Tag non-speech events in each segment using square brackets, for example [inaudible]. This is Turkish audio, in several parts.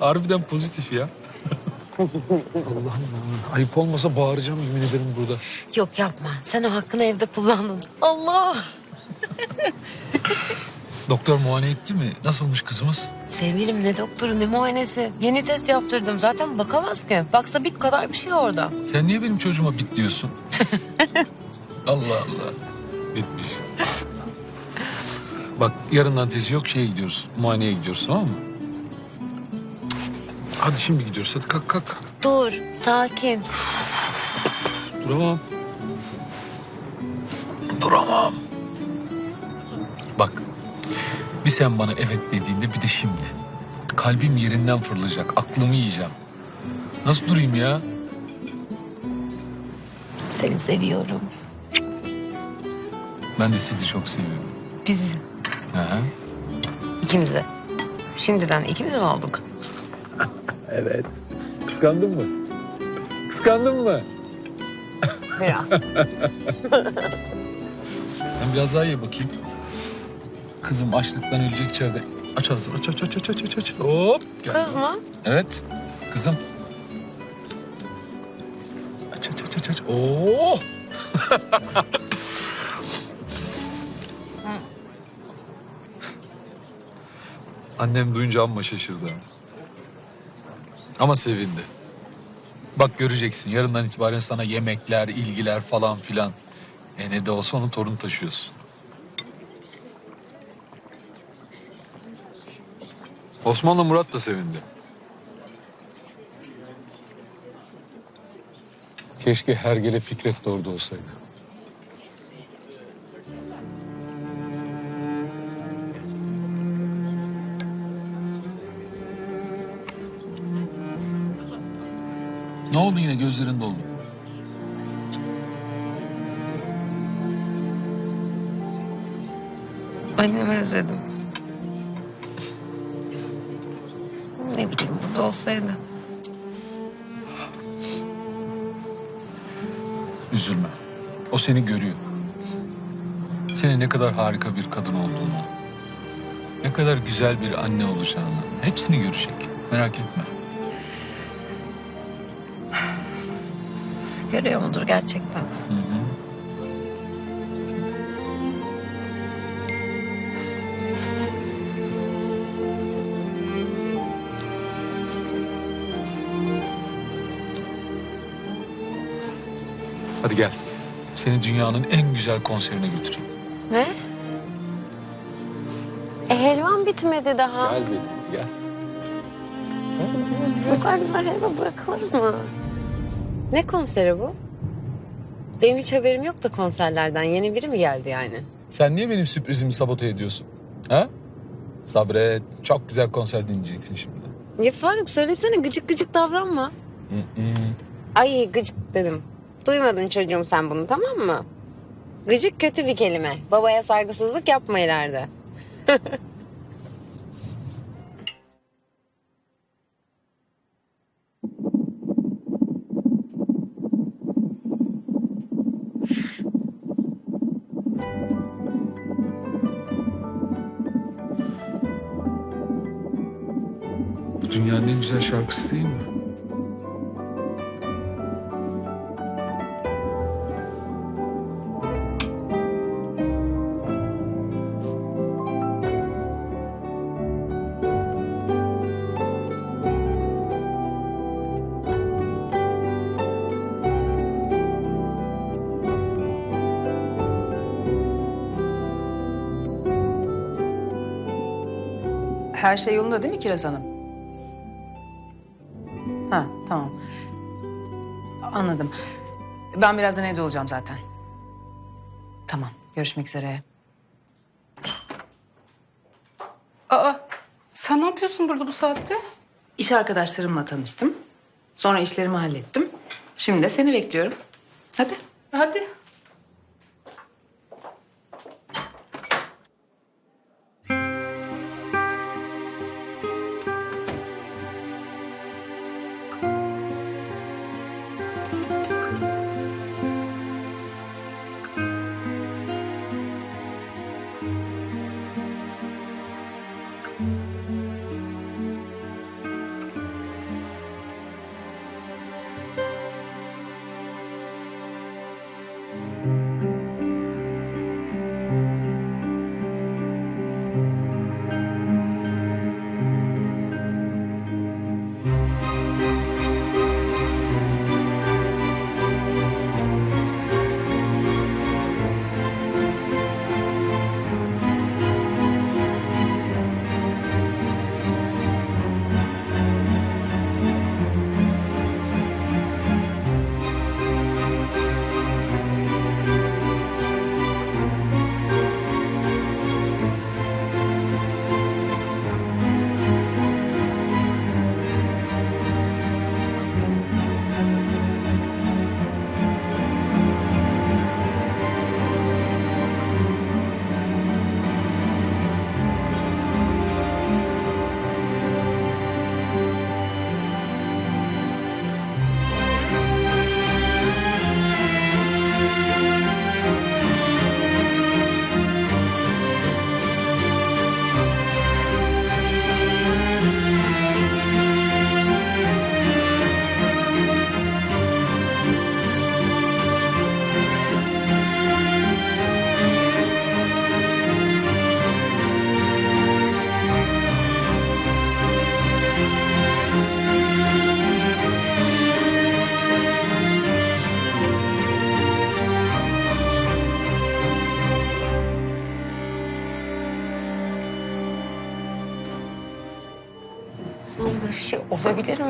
Harbiden pozitif ya. Allah'ım ya. Ayıp olmasa bağıracağım yemin ederim burada. Yok yapma. Sen o hakkını evde kullandın. Allah! Doktor muayene etti mi? Nasılmış kızımız? Sevgilim ne doktoru ne muayenesi. Yeni test yaptırdım. Zaten bakamaz ki. Baksa bit kadar bir şey orada. Sen niye benim çocuğuma bit diyorsun? [laughs] Allah Allah. Bitmiş. Bak yarından tezi yok şeye gidiyoruz. Muayeneye gidiyoruz tamam mı? Hadi şimdi gidiyoruz. Hadi kalk kalk. Dur, sakin. Duramam. Duramam. Bak. Bir sen bana evet dediğinde bir de şimdi. Kalbim yerinden fırlayacak. Aklımı yiyeceğim. Nasıl durayım ya? Seni seviyorum. Ben de sizi çok seviyorum. Biz Aha. ikimiz de. Şimdiden ikimiz mi olduk? Evet. Kıskandın mı? Kıskandın mı? Biraz. Ben biraz daha ye bakayım. Kızım açlıktan ölecek içeride. Aç aç aç aç aç aç aç aç. Hop. Gel. Kız mı? Evet. Kızım. Aç aç aç aç aç. Oo. [laughs] Annem duyunca amma şaşırdı. Ama sevindi. Bak göreceksin yarından itibaren sana yemekler, ilgiler falan filan. E ne de olsa onun torun taşıyorsun. Osman'la Murat da sevindi. Keşke Hergele Fikret de olsaydı. Oldu yine gözlerin doldu? Annemi özledim. Ne bileyim burada olsaydı. Üzülme. O seni görüyor. Senin ne kadar harika bir kadın olduğunu, ne kadar güzel bir anne olacağını hepsini görecek. Merak etme. Görüyor mudur gerçekten? Hı hı. Hadi gel. Seni dünyanın en güzel konserine götüreyim. Ne? E helvan bitmedi daha. Gel benim, gel. Bu kadar güzel helva bırakılır mı? Ne konseri bu? Benim hiç haberim yok da konserlerden. Yeni biri mi geldi yani? Sen niye benim sürprizimi sabote ediyorsun? Ha? Sabret. Çok güzel konser dinleyeceksin şimdi. Ya Faruk söylesene gıcık gıcık davranma. Hı hı. Ay gıcık dedim. Duymadın çocuğum sen bunu tamam mı? Gıcık kötü bir kelime. Babaya saygısızlık yapma ileride. [laughs] Dünyanın en güzel şarkısı değil mi? Her şey yolunda değil mi Kiraz Hanım? Anladım. Ben birazdan evde olacağım zaten. Tamam. Görüşmek üzere. Aa, sen ne yapıyorsun burada bu saatte? İş arkadaşlarımla tanıştım. Sonra işlerimi hallettim. Şimdi de seni bekliyorum. Hadi. Hadi.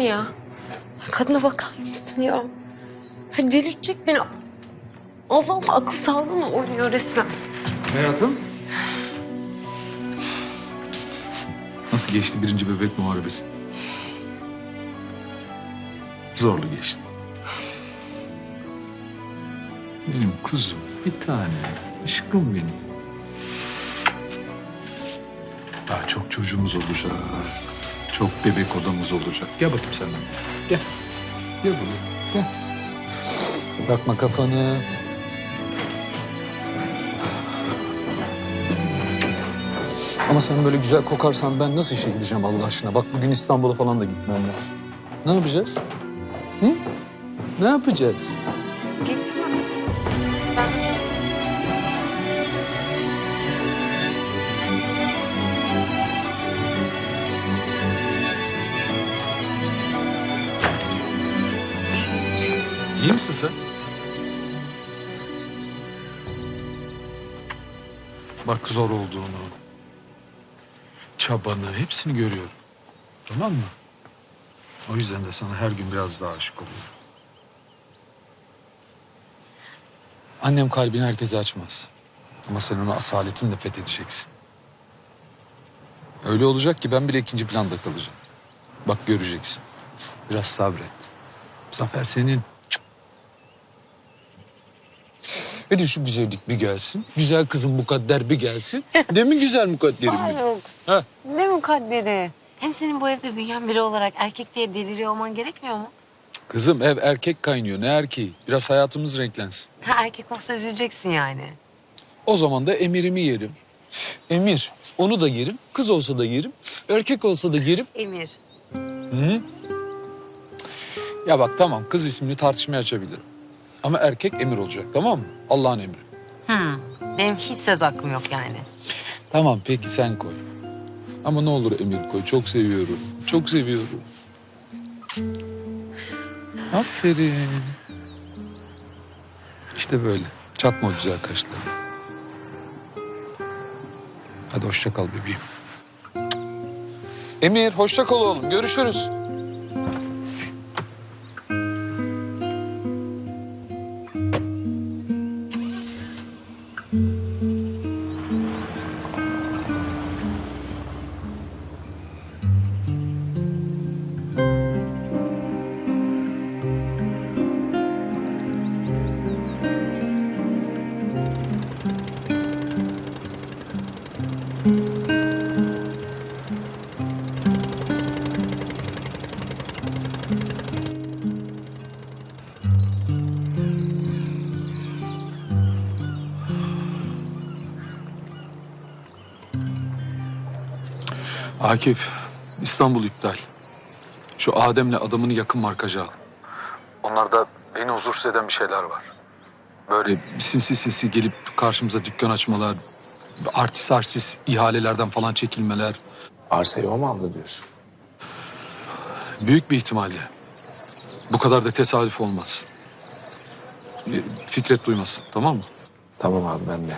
Ya? Kadına bakar mısın ya? ya delirtecek beni. Allah'ım akıl sağlığı mı oynuyor resmen? Hayatım. Nasıl geçti birinci bebek muharebesi? Zorlu geçti. Benim kuzum, bir tane. Aşkım benim. Daha çok çocuğumuz olacak. Çok bebek odamız olacak. Gel bakayım sen. Gel. Gel buraya. Gel. Takma kafanı. Ama sen böyle güzel kokarsan ben nasıl işe gideceğim Allah aşkına? Bak bugün İstanbul'a falan da gitmem lazım. Ne yapacağız? Hı? Ne yapacağız? Gitme. İyi misin sen? Bak zor olduğunu, çabanı hepsini görüyorum. Tamam mı? O yüzden de sana her gün biraz daha aşık oluyorum. Annem kalbini herkese açmaz. Ama sen onu asaletinle fethedeceksin. Öyle olacak ki ben bile ikinci planda kalacağım. Bak göreceksin. Biraz sabret. Zafer senin. Hadi şu güzellik bir gelsin. Güzel kızım mukadder bir gelsin. [laughs] Değil mi güzel mukadderim benim? Faruk. Ha? Ne mukadderi? Hem senin bu evde büyüyen biri olarak erkek diye deliriyor olman gerekmiyor mu? Kızım ev erkek kaynıyor. Ne erkeği? Biraz hayatımız renklensin. Ha erkek olsa üzüleceksin yani. O zaman da emirimi yerim. Emir. Onu da yerim. Kız olsa da yerim. Erkek olsa da yerim. Emir. Hı? Ya bak tamam kız ismini tartışmaya açabilirim. Ama erkek emir olacak tamam mı? Allah'ın emri. Hmm. Benim hiç söz hakkım yok yani. Tamam peki sen koy. Ama ne olur emir koy. Çok seviyorum. Çok seviyorum. Aferin. İşte böyle. Çatma o güzel kaşları. Hadi hoşça kal bebeğim. Emir hoşça kal oğlum. Görüşürüz. Akif, İstanbul iptal. Şu Adem'le adamını yakın markaja al. Onlarda beni huzursuz eden bir şeyler var. Böyle sinsi sinsi gelip karşımıza dükkan açmalar, artist artist ihalelerden falan çekilmeler. Arsayı o mu aldı diyorsun? Büyük bir ihtimalle. Bu kadar da tesadüf olmaz. E, Fikret duymasın, tamam mı? Tamam abi ben de.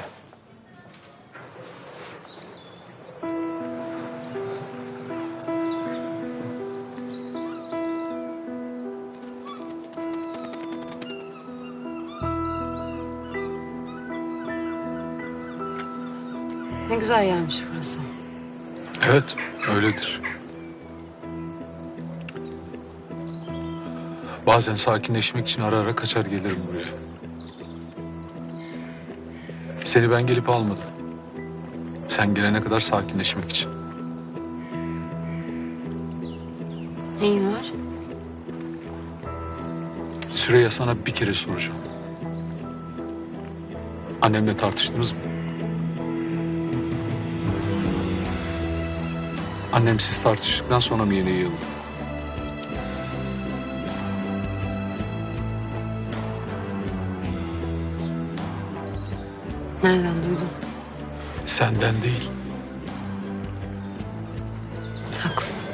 Güzel yermiş burası. Evet, öyledir. Bazen sakinleşmek için ara ara kaçar gelirim buraya. Seni ben gelip almadım. Sen gelene kadar sakinleşmek için. Neyin var? Süreyya sana bir kere soracağım. Annemle tartıştınız mı? Annem siz tartıştıktan sonra mı yeni yığıldı? Nereden duydun? Senden değil. Haklısın.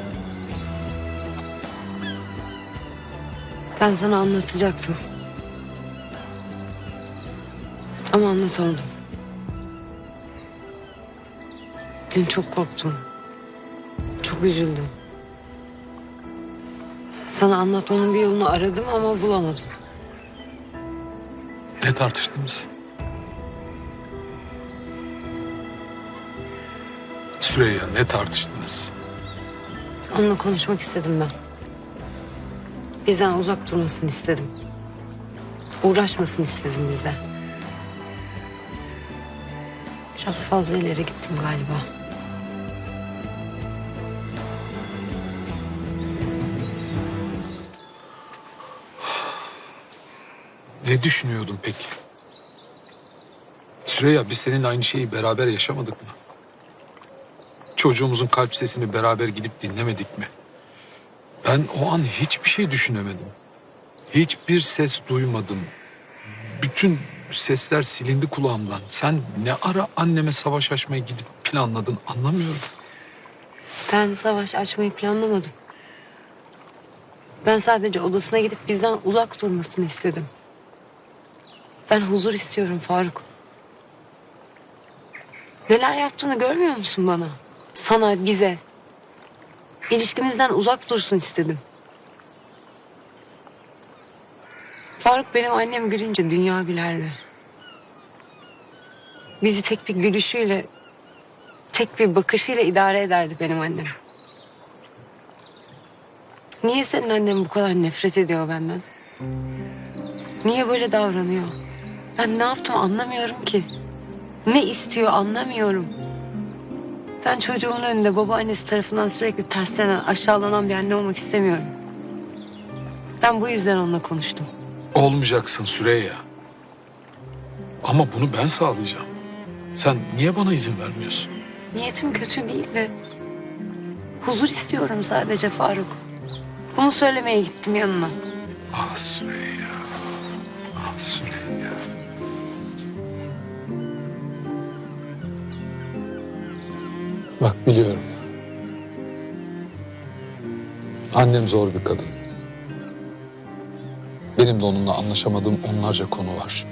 Ben sana anlatacaktım. Ama anlatamadım. Dün çok korktum. Çok üzüldüm. Sana anlatmanın bir yolunu aradım ama bulamadım. Ne tartıştınız? Süreyya ne tartıştınız? Onunla konuşmak istedim ben. Bizden uzak durmasını istedim. Uğraşmasını istedim bizden. Biraz fazla ileri gittim galiba. Ne düşünüyordun peki? Süreyya biz seninle aynı şeyi beraber yaşamadık mı? Çocuğumuzun kalp sesini beraber gidip dinlemedik mi? Ben o an hiçbir şey düşünemedim. Hiçbir ses duymadım. Bütün sesler silindi kulağımdan. Sen ne ara anneme savaş açmaya gidip planladın anlamıyorum. Ben savaş açmayı planlamadım. Ben sadece odasına gidip bizden uzak durmasını istedim. Ben huzur istiyorum Faruk. Neler yaptığını görmüyor musun bana? Sana, bize. İlişkimizden uzak dursun istedim. Faruk benim annem gülünce dünya gülerdi. Bizi tek bir gülüşüyle, tek bir bakışıyla idare ederdi benim annem. Niye senin annen bu kadar nefret ediyor benden? Niye böyle davranıyor? Ben ne yaptım anlamıyorum ki. Ne istiyor anlamıyorum. Ben çocuğumun önünde babaannesi tarafından sürekli terslenen, aşağılanan bir anne olmak istemiyorum. Ben bu yüzden onunla konuştum. Olmayacaksın Süreyya. Ama bunu ben sağlayacağım. Sen niye bana izin vermiyorsun? Niyetim kötü değil de huzur istiyorum sadece Faruk. Bunu söylemeye gittim yanına. Ah Süreyya. Ah Süreyya. Bak biliyorum. Annem zor bir kadın. Benim de onunla anlaşamadığım onlarca konu var.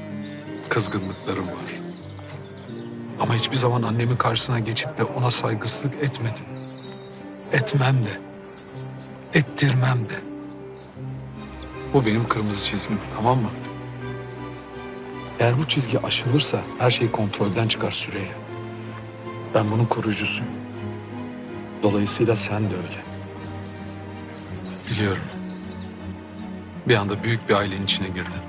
Kızgınlıklarım var. Ama hiçbir zaman annemin karşısına geçip de ona saygısızlık etmedim. Etmem de. Ettirmem de. Bu benim kırmızı çizgim tamam mı? Eğer bu çizgi aşılırsa her şey kontrolden çıkar Süreyya. Ben bunun koruyucusuyum. Dolayısıyla sen de öyle. Biliyorum. Bir anda büyük bir ailenin içine girdin.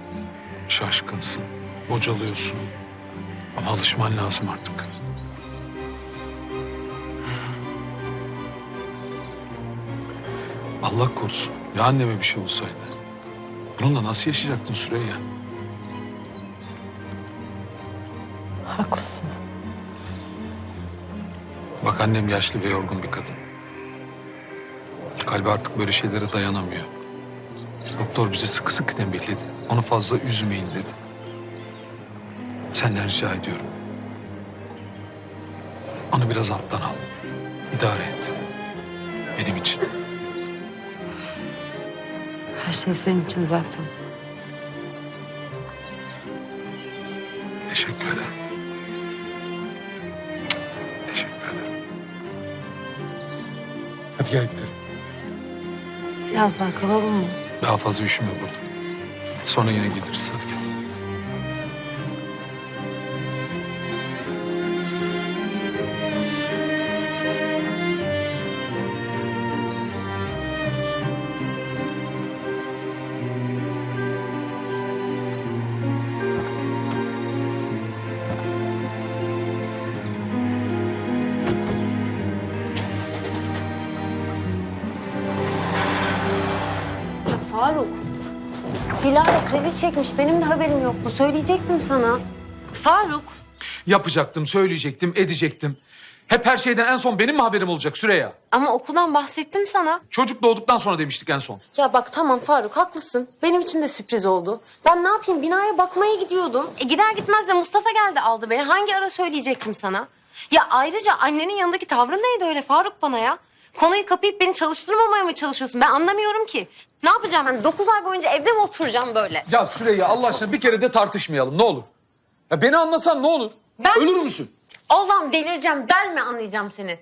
Şaşkınsın, bocalıyorsun. Ama alışman lazım artık. Allah korusun. Ya anneme bir şey olsaydı. Bununla nasıl yaşayacaktın Süreyya? Haklısın. Annem yaşlı ve yorgun bir kadın. Kalbi artık böyle şeylere dayanamıyor. Doktor bize sıkı sıkı tembihledi. Onu fazla üzmeyin dedi. Senden rica ediyorum. Onu biraz alttan al. İdare et. Benim için. Her şey senin için zaten. Hadi gel gidelim. Biraz daha kalalım mı? Daha fazla üşüme burada. Sonra yine geliriz. Dilara kredi çekmiş. Benim de haberim yoktu. Söyleyecektim sana. Faruk. Yapacaktım, söyleyecektim, edecektim. Hep her şeyden en son benim mi haberim olacak Süreyya? Ama okuldan bahsettim sana. Çocuk doğduktan sonra demiştik en son. Ya bak tamam Faruk haklısın. Benim için de sürpriz oldu. Ben ne yapayım binaya bakmaya gidiyordum. E, gider gitmez de Mustafa geldi aldı beni. Hangi ara söyleyecektim sana? Ya ayrıca annenin yanındaki tavrın neydi öyle Faruk bana ya? Konuyu kapayıp beni çalıştırmamaya mı çalışıyorsun? Ben anlamıyorum ki. Ne yapacağım ben? Dokuz ay boyunca evde mi oturacağım böyle? Ya Süreyya Allah aşkına bir kere de tartışmayalım ne olur. Ya beni anlasan ne olur? Ben- Ölür müsün? Allah'ım delireceğim. Ben mi anlayacağım seni?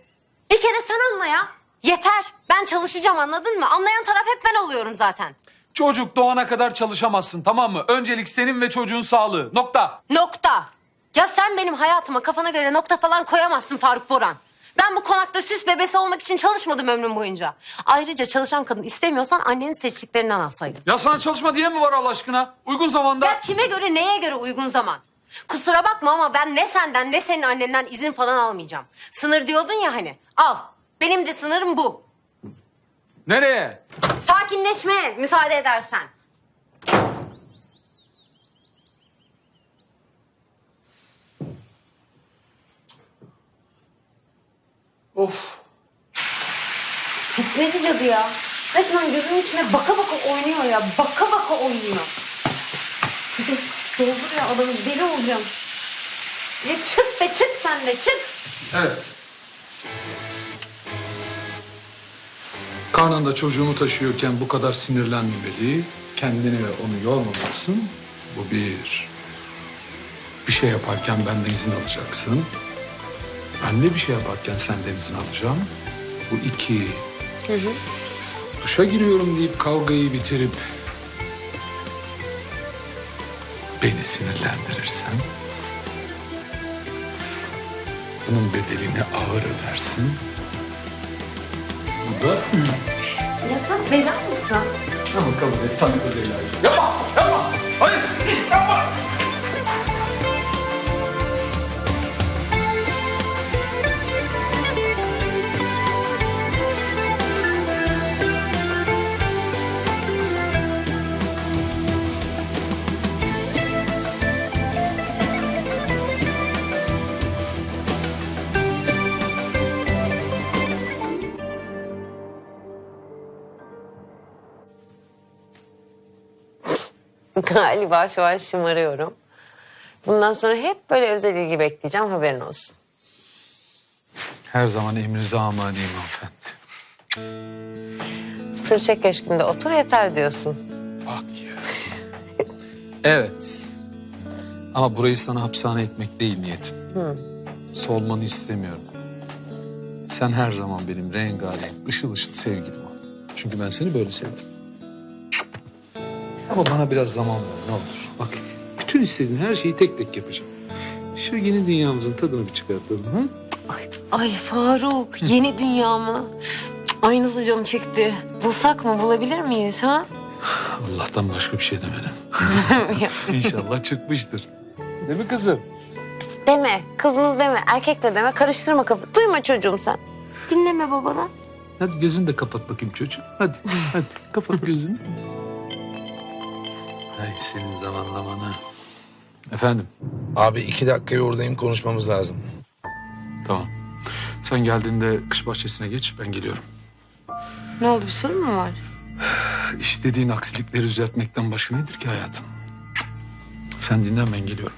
Bir kere sen anla ya. Yeter. Ben çalışacağım anladın mı? Anlayan taraf hep ben oluyorum zaten. Çocuk doğana kadar çalışamazsın tamam mı? Öncelik senin ve çocuğun sağlığı. Nokta. Nokta. Ya sen benim hayatıma kafana göre nokta falan koyamazsın Faruk Boran. Ben bu konakta süs bebesi olmak için çalışmadım ömrüm boyunca. Ayrıca çalışan kadın istemiyorsan annenin seçtiklerinden alsaydın. Ya sana çalışma diye mi var Allah aşkına? Uygun zamanda. Ya kime göre neye göre uygun zaman? Kusura bakma ama ben ne senden ne senin annenden izin falan almayacağım. Sınır diyordun ya hani. Al. Benim de sınırım bu. Nereye? Sakinleşmeye müsaade edersen. Of. Fitneci cadı ya. Resmen gözümün içine baka baka oynuyor ya. Baka baka oynuyor. Bir de dolduruyor adamı. Deli olacağım. Ya çık be çık sen de çık. Evet. Karnında çocuğunu taşıyorken bu kadar sinirlenmemeli, kendini ve onu yormamalısın. Bu bir. Bir şey yaparken benden izin alacaksın. Ben de bir şey yaparken senden izin alacağım. Bu iki. Duşa giriyorum deyip kavgayı bitirip beni sinirlendirirsen bunun bedelini ağır ödersin. Bu da üç. Ya sen bela mısın? Ama kabul et, tanık ödeyler. Yapma, yapma. Hayır, yapma. [laughs] Galiba şu an şımarıyorum. Bundan sonra hep böyle özel ilgi bekleyeceğim haberin olsun. Her zaman emrinize amaneyim hanımefendi. Sırça köşkünde otur yeter diyorsun. Bak ya. evet. Ama burayı sana hapishane etmek değil niyetim. Solmanı istemiyorum. Sen her zaman benim rengarenk, ışıl ışıl sevgilim ol. Çünkü ben seni böyle sevdim. Ama bana biraz zaman ver ne olur. Bak bütün istediğin her şeyi tek tek yapacağım. Şu yeni dünyamızın tadını bir çıkartalım. Hı? Ay Faruk yeni dünya mı? Ay nasıl canım çekti. Bulsak mı bulabilir miyiz ha? Allah'tan başka bir şey demedim. [laughs] Ya, İnşallah çıkmıştır. Değil mi kızım? deme kızımız deme erkekle deme karıştırma kafa. Duyma çocuğum sen. Dinleme babadan. Hadi gözünü de kapat bakayım çocuğum. Hadi, hadi kapat gözünü. Ay senin zamanlamana. Efendim, Abi iki dakikaya oradayım konuşmamız lazım. tamam. Sen geldiğinde kış bahçesine geç, ben geliyorum. Ne oldu bir sorun mu var? İstediğin aksilikleri düzeltmekten başka nedir ki hayatım? Sen dinlen, ben geliyorum.